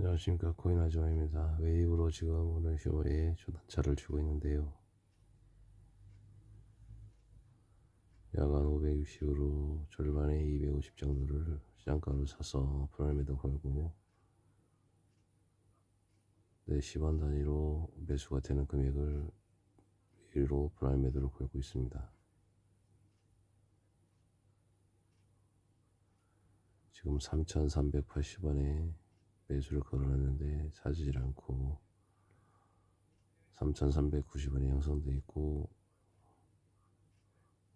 안녕하십니까 코인 아줌마입니다. 웨이브로 지금 오늘 쇼에 초단차를 주고 있는데요. 야간 560으로 절반에 250 정도를 시장가로 사서 프라임에도 걸고 4시간 단위로 매수가 되는 금액을 위로 프라임에도 걸고 있습니다. 지금 3,380원에 매수를 걸어놨는데 사지질 않고 3,390원에 형성돼 있고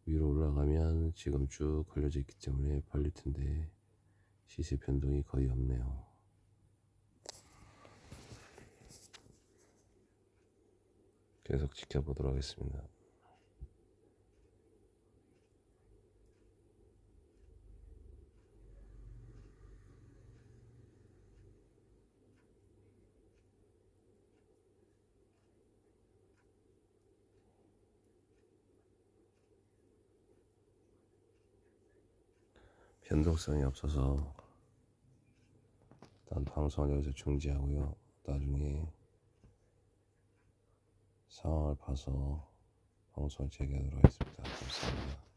위로 올라가면 지금 쭉 걸려져 있기 때문에 팔릴 텐데 시세 변동이 거의 없네요. 계속 지켜보도록 하겠습니다. 변동성이 없어서 일단 방송을 여기서 중지하고요. 나중에 상황을 봐서 방송을 재개하도록 하겠습니다. 감사합니다.